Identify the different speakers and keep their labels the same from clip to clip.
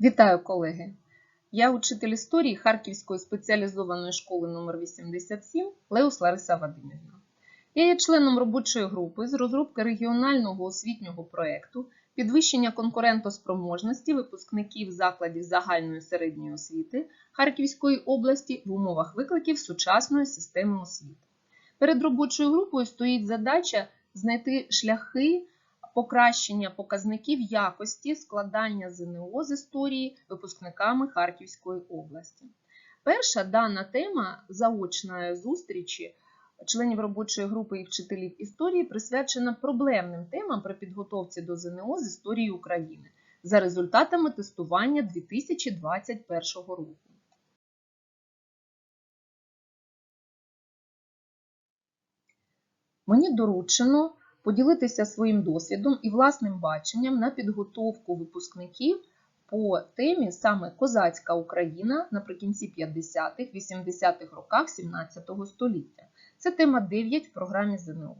Speaker 1: Вітаю, колеги! Я учитель історії Харківської спеціалізованої школи номер 87 Леус Лариса Вадимівна. Я є членом робочої групи з розробки регіонального освітнього проєкту підвищення конкурентоспроможності випускників закладів загальної середньої освіти Харківської області в умовах викликів сучасної системи освіти. Перед робочою групою стоїть задача знайти шляхи покращення показників якості складання ЗНО з історії випускниками Харківської області. Перша дана тема заочної зустрічі членів робочої групи і вчителів історії присвячена проблемним темам при підготовці до ЗНО з історії України за результатами тестування 2021 року. Мені доручено поділитися своїм досвідом і власним баченням на підготовку випускників по темі саме Козацька Україна наприкінці 50-х, 80-х роках 17 століття. Це тема 9 в програмі ЗНО.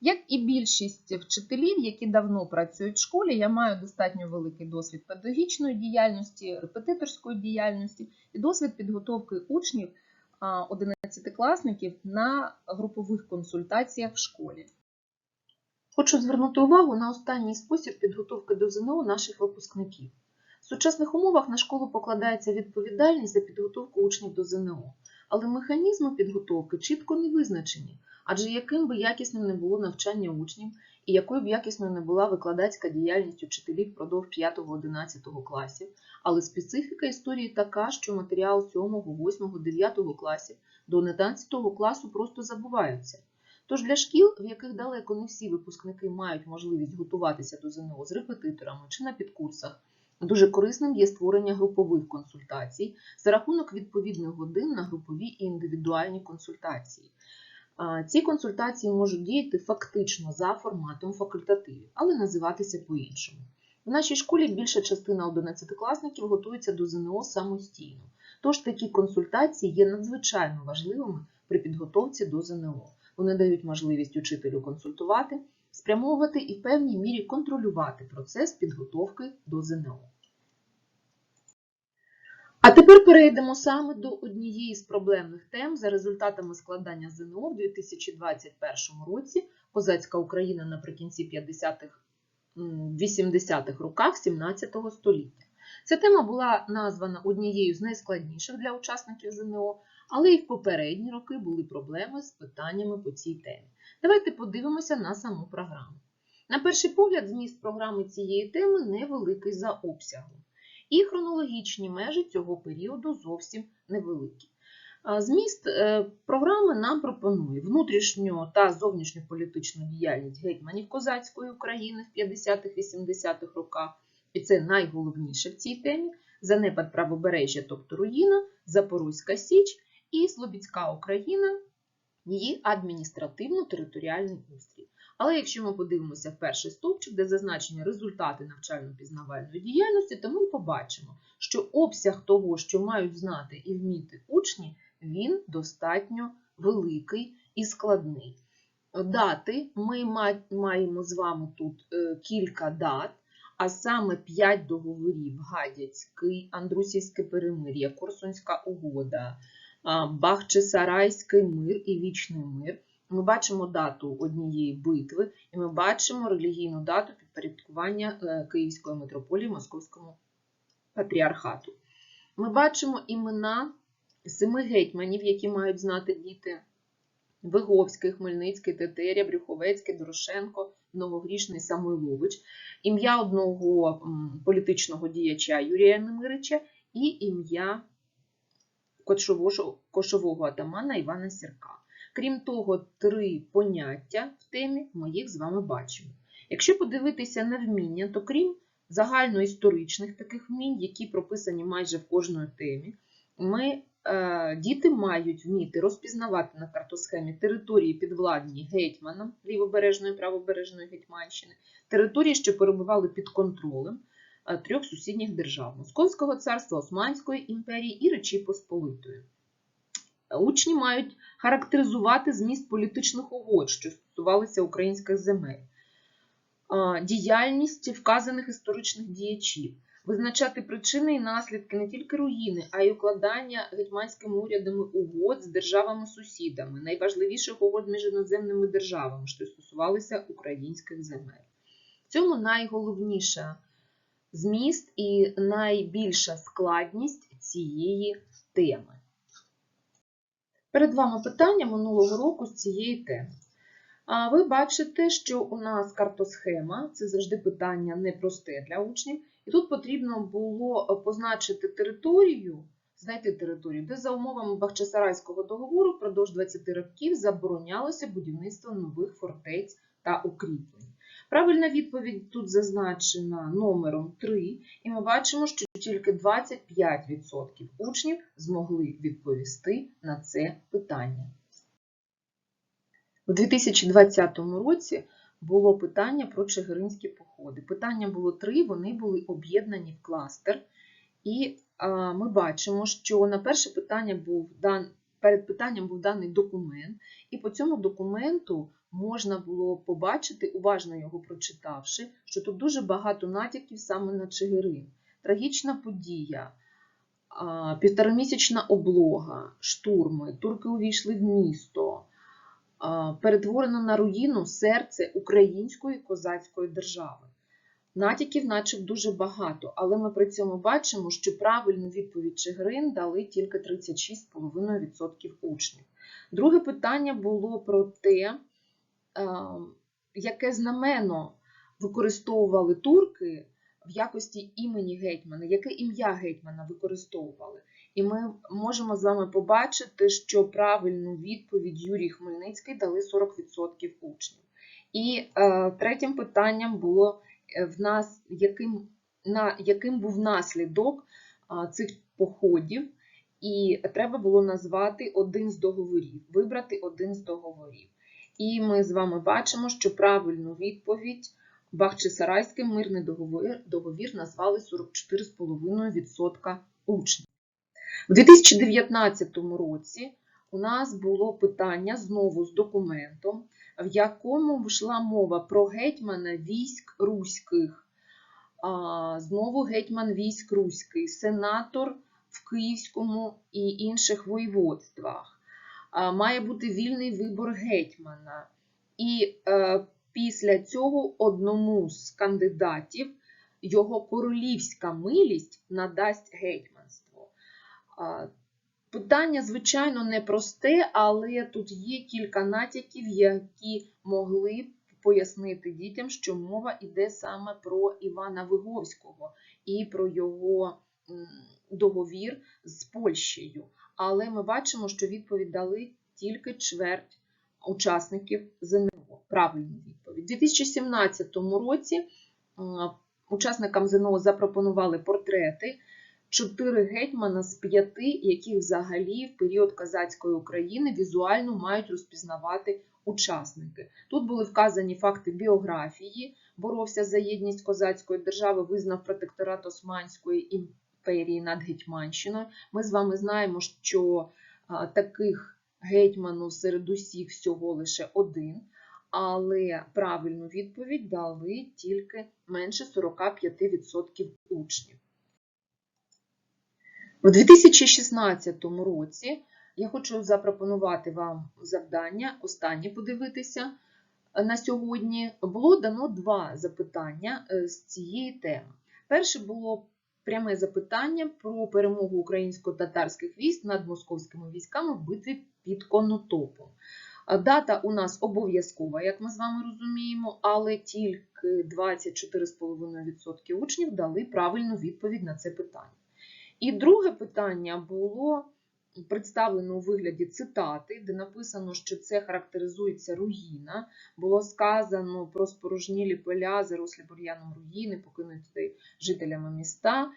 Speaker 1: Як і більшість вчителів, які давно працюють в школі, я маю достатньо великий досвід педагогічної діяльності, репетиторської діяльності і досвід підготовки учнів 11-класників на групових консультаціях в школі. Хочу звернути увагу на останній спосіб підготовки до ЗНО наших випускників. В сучасних умовах на школу покладається відповідальність за підготовку учнів до ЗНО, але механізми підготовки чітко не визначені, адже яким би якісним не було навчання учнів і якою б якісною не була викладацька діяльність учителів впродовж 5-11 класів, але специфіка історії така, що матеріал 7, 8, 9 класів до 11 класу просто забуваються. Тож для шкіл, в яких далеко не всі випускники мають можливість готуватися до ЗНО з репетиторами чи на підкурсах, дуже корисним є створення групових консультацій за рахунок відповідних годин на групові і індивідуальні консультації. Ці консультації можуть діяти фактично за форматом факультативів, але називатися по-іншому. В нашій школі більша частина 11-класників готується до ЗНО самостійно, тож такі консультації є надзвичайно важливими при підготовці до ЗНО. Вони дають можливість учителю консультувати, спрямовувати і в певній мірі контролювати процес підготовки до ЗНО. А тепер перейдемо саме до однієї з проблемних тем за результатами складання ЗНО в 2021 році Козацька Україна наприкінці 50-х 80-х роках 17 століття. Ця тема була названа однією з найскладніших для учасників ЗНО, але і в попередні роки були проблеми з питаннями по цій темі. Давайте подивимося на саму програму. На перший погляд, зміст програми цієї теми невеликий за обсягом, і хронологічні межі цього періоду зовсім невеликі. Зміст програми нам пропонує внутрішню та зовнішньополітичну діяльність гетьманів Козацької України в 50-80-х роках, і це найголовніше в цій темі, занепад правобережжя, тобто руїна, Запорозька Січ і Слобідська Україна, її адміністративно-територіальний устрій. Але якщо ми подивимося в перший стовпчик, де зазначені результати навчально-пізнавальної діяльності, то ми побачимо, що обсяг того, що мають знати і вміти учні, він достатньо великий і складний. Дати ми маємо з вами тут кілька дат, а саме 5 договорів: Гадяцький, Андрусівське перемир'я, Корсунська угода, Бахчисарайський мир і Вічний мир. Ми бачимо дату однієї битви, і ми бачимо релігійну дату підпорядкування Київської митрополії Московському патріархату. Ми бачимо імена семи гетьманів, які мають знати діти: Виговський, Хмельницький, Тетеря, Брюховецький, Дорошенко, Новогрішний, Самойлович, ім'я одного політичного діяча Юрія Немирича і ім'я кошового атамана Івана Сірка. Крім того, три поняття в темі ми їх з вами бачимо. Якщо подивитися на вміння, то крім загальноісторичних таких вмінь, які прописані майже в кожної темі, ми, е, діти мають вміти розпізнавати на картосхемі території підвладні гетьманам лівобережної правобережної Гетьманщини, території, що перебували під контролем трьох сусідніх держав Московського царства, Османської імперії і Речі Посполитої. Учні мають характеризувати зміст політичних угод, що стосувалися українських земель, діяльність вказаних історичних діячів, визначати причини і наслідки не тільки руїни, а й укладання гетьманськими урядами угод з державами-сусідами, найважливіших угод між іноземними державами, що стосувалися українських земель. В цьому найголовніша зміст і найбільша складність цієї теми. Перед вами питання минулого року з цієї теми. А ви бачите, що у нас картосхема, це завжди питання непросте для учнів, і тут потрібно було позначити територію, знайти територію, де за умовами Бахчисарайського договору впродовж 20 років заборонялося будівництво нових фортець та укріплень. Правильна відповідь тут зазначена номером 3, і ми бачимо, що тільки 25% учнів змогли відповісти на це питання. У 2020 році було питання про чигиринські походи. Питання було три, вони були об'єднані в кластер. І ми бачимо, що на перше питання був дан, перед питанням був даний документ, і по цьому документу можна було побачити, уважно його прочитавши, що тут дуже багато натяків саме на Чигирин. Трагічна подія, півторамісячна облога, штурми, турки увійшли в місто перетворено на руїну серце української козацької держави. Натяків, наче дуже багато, але ми при цьому бачимо, що правильну відповідь Чигирин дали тільки 36,5% учнів. Друге питання було про те, яке знамено використовували турки в якості імені гетьмана, яке ім'я гетьмана використовували. І ми можемо з вами побачити, що правильну відповідь Юрій Хмельницький дали 40% учнів. І е, третім питанням було е, в нас, яким, на, яким був наслідок е, цих походів, і треба було назвати один з договорів, вибрати один з договорів. І ми з вами бачимо, що правильну відповідь Бахчисарайський мирний договір, договір назвали 44,5% учнів. У 2019 році у нас було питання знову з документом, в якому йшла мова про гетьмана військ руських. Знову гетьман військ руський, сенатор в Київському і інших воєводствах. Має бути вільний вибор гетьмана. І е, після цього одному з кандидатів його королівська милість надасть гетьманство. Питання, звичайно, непросте, але тут є кілька натяків, які могли б пояснити дітям, що мова йде саме про Івана Виговського і про його договір з Польщею. Але ми бачимо, що відповідь дали тільки чверть учасників ЗНО. Правильну відповідь. У 2017 році учасникам ЗНО запропонували портрети чотири гетьмана з п'яти, які взагалі в період Казацької України візуально мають розпізнавати учасники. Тут були вказані факти біографії, боровся за єдність козацької держави, визнав протекторат Османської імперії над Гетьманщиною. Ми з вами знаємо, що таких гетьманів серед усіх всього лише один. Але правильну відповідь дали тільки менше 45% учнів. У 2016 році я хочу запропонувати вам завдання, останнє подивитися на сьогодні. Було дано два запитання е, з цієї теми. Перше було пряме запитання про перемогу українсько-татарських військ над московськими військами в битві під Конотопом. Дата у нас обов'язкова, як ми з вами розуміємо, але тільки 24,5% учнів дали правильну відповідь на це питання. І друге питання було представлено у вигляді цитати, де написано, що це характеризується руїна. Було сказано про спорожнілі поля, зарослі бур'яном руїни, покинуті жителями міста.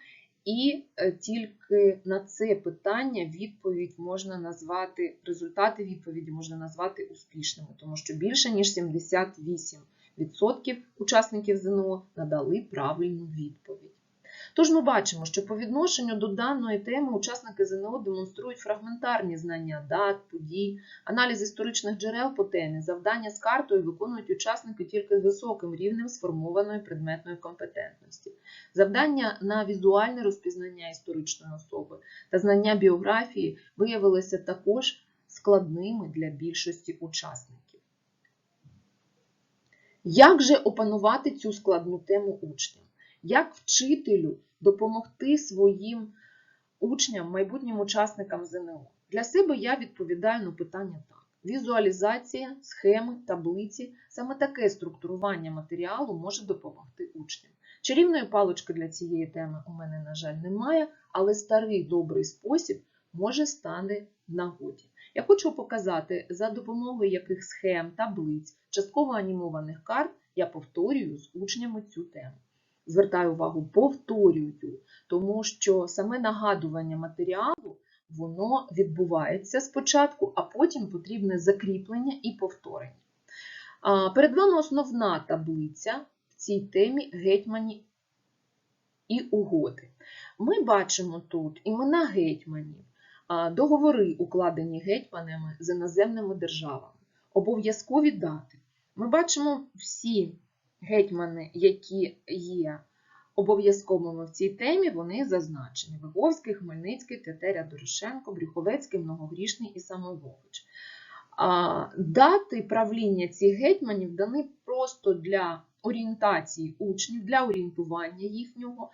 Speaker 1: І е, тільки на це питання відповідь можна назвати, результати відповіді можна назвати успішними, тому що більше ніж 78% учасників ЗНО надали правильну відповідь. Тож ми бачимо, що по відношенню до даної теми учасники ЗНО демонструють фрагментарні знання дат, подій, аналіз історичних джерел по темі, завдання з картою виконують учасники тільки з високим рівнем сформованої предметної компетентності. Завдання на візуальне розпізнання історичної особи та знання біографії виявилися також складними для більшості учасників. Як же опанувати цю складну тему учням? Як вчителю допомогти своїм учням, майбутнім учасникам ЗНО? Для себе я відповідаю на питання так. Візуалізація, схеми, таблиці саме таке структурування матеріалу може допомогти учням. Чарівної палички для цієї теми у мене, на жаль, немає, але старий добрий спосіб може стати нагоді. Я хочу показати, за допомогою яких схем, таблиць, частково анімованих карт я повторюю з учнями цю тему. Звертаю увагу, повторюю, тому що саме нагадування матеріалу воно відбувається спочатку, а потім потрібне закріплення і повторення. Перед вами основна таблиця в цій темі гетьмані і угоди. Ми бачимо тут імена гетьманів, договори, укладені гетьманами з іноземними державами, обов'язкові дати. Ми бачимо всі гетьмани, які є обов'язковими в цій темі, вони зазначені: Виговський, Хмельницький, Тетеря Дорошенко, Брюховецький, Многогрішний і Самойвович. Дати правління цих гетьманів дані просто для орієнтації учнів, для орієнтування їхнього,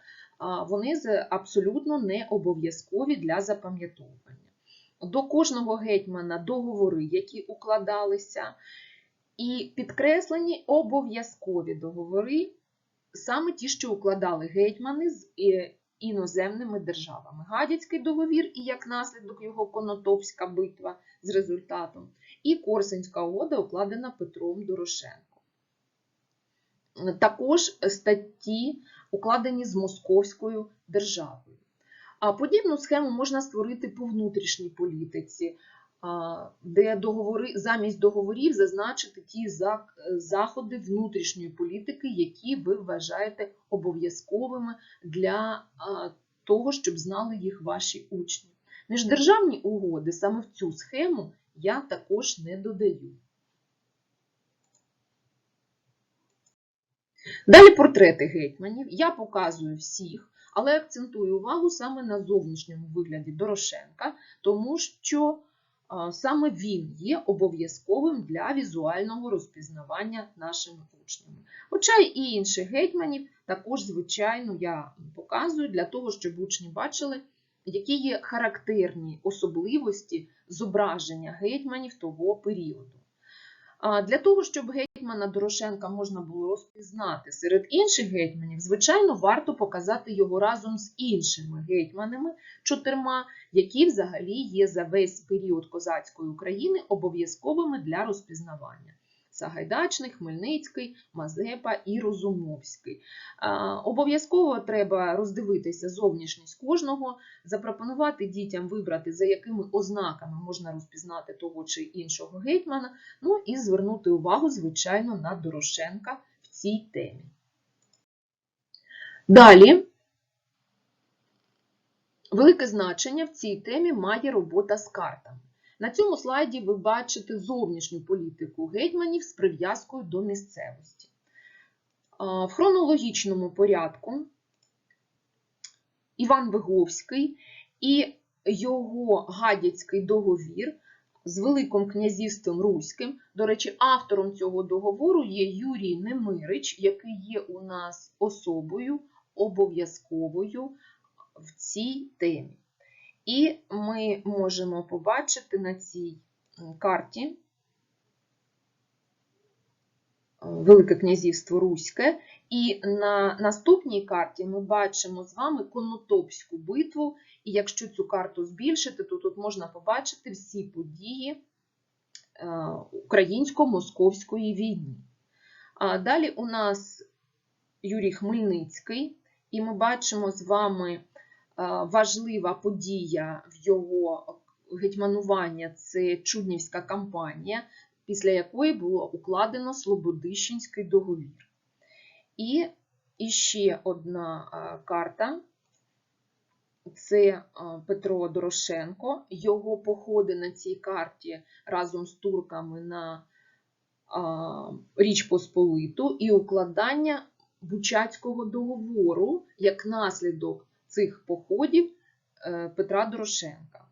Speaker 1: вони абсолютно не обов'язкові для запам'ятовування. До кожного гетьмана договори, які укладалися, і підкреслені обов'язкові договори, саме ті, що укладали гетьмани з е, іноземними державами. Гадяцький договір і як наслідок його Конотопська битва з результатом, і Корсунська угода, укладена Петром Дорошенко. Також статті укладені з Московською державою. А подібну схему можна створити по внутрішній політиці, де договори, замість договорів зазначити ті заходи внутрішньої політики, які ви вважаєте обов'язковими для того, щоб знали їх ваші учні. Міждержавні угоди саме в цю схему я також не додаю. Далі портрети гетьманів. Я показую всіх, але акцентую увагу саме на зовнішньому вигляді Дорошенка, тому що саме він є обов'язковим для візуального розпізнавання нашими учнями. Хоча й інших гетьманів також, звичайно, я показую для того, щоб учні бачили, які є характерні особливості зображення гетьманів того періоду. Для того, щоб гетьмана Дорошенка можна було розпізнати серед інших гетьманів, звичайно, варто показати його разом з іншими гетьманами, чотирма, які взагалі є за весь період козацької України обов'язковими для розпізнавання. Сагайдачний, Хмельницький, Мазепа і Розумовський. Обов'язково треба роздивитися зовнішність кожного, запропонувати дітям вибрати, за якими ознаками можна розпізнати того чи іншого гетьмана, ну і звернути увагу, звичайно, на Дорошенка в цій темі. Далі, велике значення в цій темі має робота з картами. На цьому слайді ви бачите зовнішню політику гетьманів з прив'язкою до місцевості. В хронологічному порядку Іван Виговський і його гадяцький договір з Великим князівством Руським. До речі, автором цього договору є Юрій Немирич, який є у нас особою обов'язковою в цій темі. І ми можемо побачити на цій карті е, Велике князівство Руське. І на наступній карті ми бачимо з вами Конотопську битву. І якщо цю карту збільшити, то тут можна побачити всі події е, українсько-московської війни. А далі у нас Юрій Хмельницький, і ми бачимо з вами важлива подія в його гетьманування це Чуднівська кампанія, після якої було укладено Слободищенський договір. І іще одна е, карта це Петро Дорошенко, його походи на цій карті разом з турками на Річ Посполиту і укладання Бучацького договору як наслідок цих походів е, Петра Дорошенка.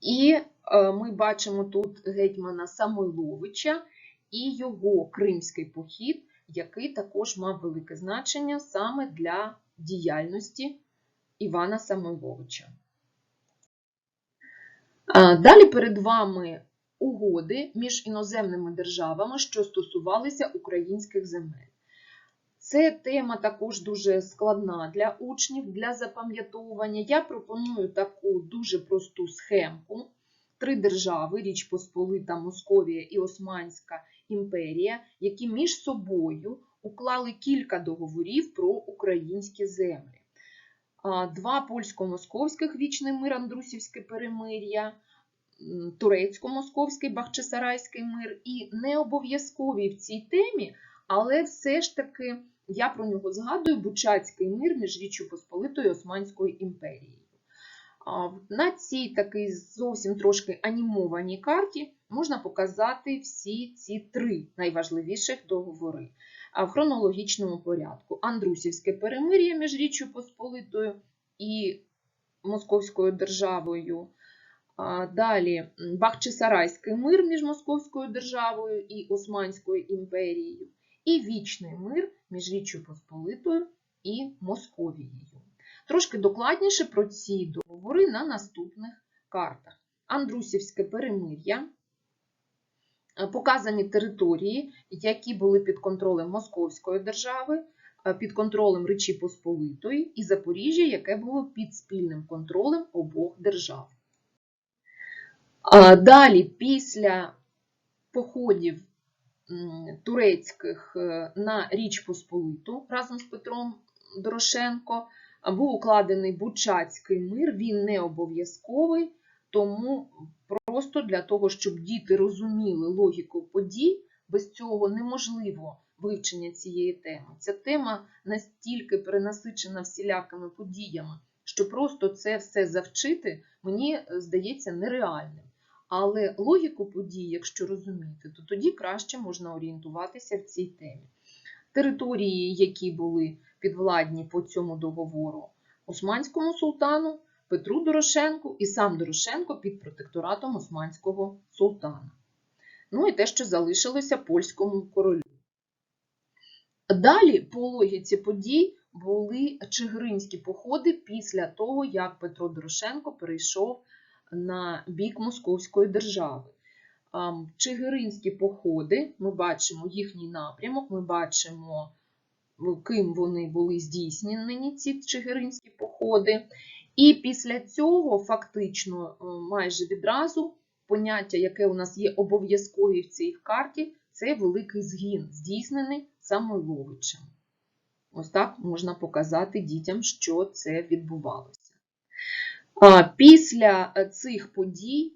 Speaker 1: І е, ми бачимо тут гетьмана Самойловича і його кримський похід, який також мав велике значення саме для діяльності Івана Самойловича. Далі перед вами угоди між іноземними державами, що стосувалися українських земель. Це тема також дуже складна для учнів, для запам'ятовування. Я пропоную таку дуже просту схемку. Три держави Річ Посполита, Московія і Османська імперія, які між собою уклали кілька договорів про українські землі. Два польсько-московських вічний мир, Андрусівське перемир'я, турецько-московський Бахчисарайський мир і не обов'язкові в цій темі, але все ж таки я про нього згадую Бучацький мир між Річчю Посполитою і Османською імперією. На цій такій зовсім трошки анімованій карті можна показати всі ці три найважливіших договори в хронологічному порядку. Андрусівське перемир'я між Річчю Посполитою і Московською державою. Далі Бахчисарайський мир між Московською державою і Османською імперією. І вічний мир між Річчю Посполитою і Московією. Трошки докладніше про ці договори на наступних картах. Андрусівське перемир'я. Е, Показані території, які були під контролем Московської держави, е, під контролем Речі Посполитої і Запоріжжя, яке було під спільним контролем обох держав. А Далі, після походів турецьких е, на Річ Посполиту разом з Петром Дорошенко був укладений Бучацький мир, він не обов'язковий, тому просто для того, щоб діти розуміли логіку подій, без цього неможливо вивчення цієї теми. Ця тема настільки перенасичена всілякими подіями, що просто це все завчити, мені здається нереальним. Але логіку подій, якщо розуміти, то тоді краще можна орієнтуватися в цій темі. Території, які були підвладні по цьому договору Османському султану, Петру Дорошенку і сам Дорошенко під протекторатом Османського султана. Ну і те, що залишилося польському королю. Далі, по логіці подій, були чигиринські походи після того, як Петро Дорошенко перейшов на бік Московської держави. Чигиринські походи, ми бачимо їхній напрямок, ми бачимо, ким вони були здійснені, ці чигиринські походи. І після цього, фактично, е, майже відразу, поняття, яке у нас є обов'язкові в цій карті, це великий згін, здійснений Самойловичем. Ось так можна показати дітям, що це відбувалося. Після е, цих подій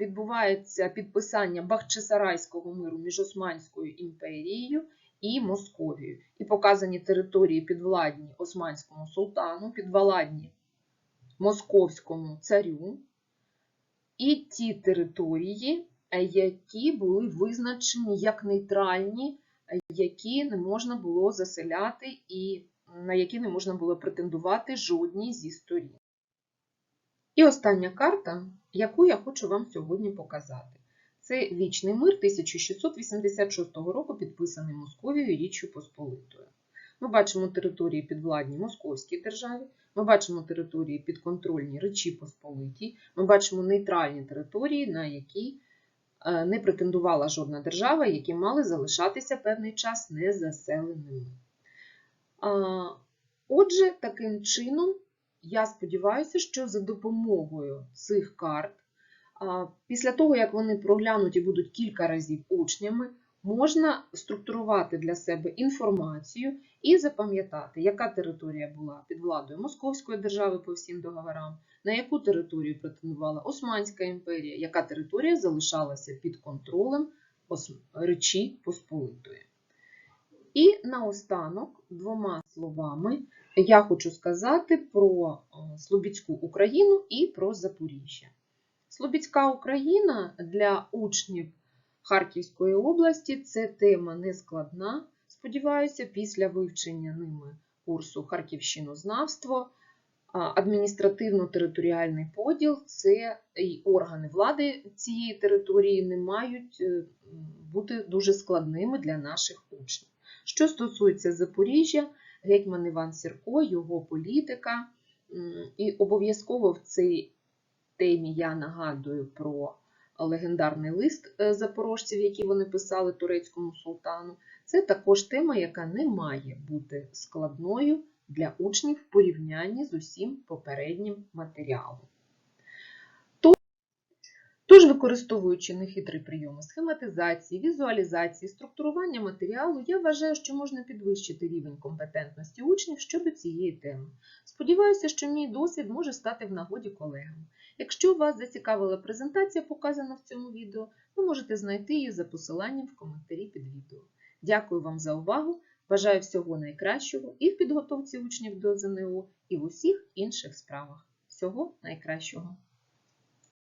Speaker 1: відбувається підписання Бахчисарайського миру між Османською імперією і Московією. І показані території підвладні Османському султану, підвладні Московському царю, і ті території, е, які були визначені як нейтральні, е, які не можна було заселяти і на які не можна було претендувати жодній зі сторін. І остання карта, яку я хочу вам сьогодні показати. Це Вічний мир 1686 року, підписаний Московією Річчю Посполитою. Ми бачимо території підвладні Московській державі, ми бачимо території підконтрольні Речі Посполитій, ми бачимо нейтральні території, на які е, не претендувала жодна держава, які мали залишатися певний час незаселеними. Отже, таким чином, я сподіваюся, що за допомогою цих карт, після того, як вони проглянуті будуть кілька разів учнями, можна структурувати для себе інформацію і запам'ятати, яка територія була під владою Московської держави по всім договорам, на яку територію претендувала Османська імперія, яка територія залишалася під контролем Речі Посполитої. І наостанок, двома словами, я хочу сказати про е, Слобідську Україну і про Запоріжжя. Слобідська Україна для учнів Харківської області це тема нескладна. Сподіваюся, після вивчення ними курсу Харківщинознавство, адміністративно-територіальний поділ це і органи влади цієї території не мають е, бути дуже складними для наших учнів. Що стосується Запоріжжя, гетьман Іван Сірко, його політика, і обов'язково в цій темі я нагадую про легендарний лист е, запорожців, який вони писали турецькому султану. Це також тема, яка не має бути складною для учнів в порівнянні з усім попереднім матеріалом. Тож, використовуючи нехитрі прийоми схематизації, візуалізації, структурування матеріалу, я вважаю, що можна підвищити рівень компетентності учнів щодо цієї теми. Сподіваюся, що мій досвід може стати в нагоді колегам. Якщо вас зацікавила презентація, показана в цьому відео, ви можете знайти її за посиланням в коментарі під відео. Дякую вам за увагу! Бажаю всього найкращого і в підготовці учнів до ЗНО, і в усіх інших справах. Всього найкращого!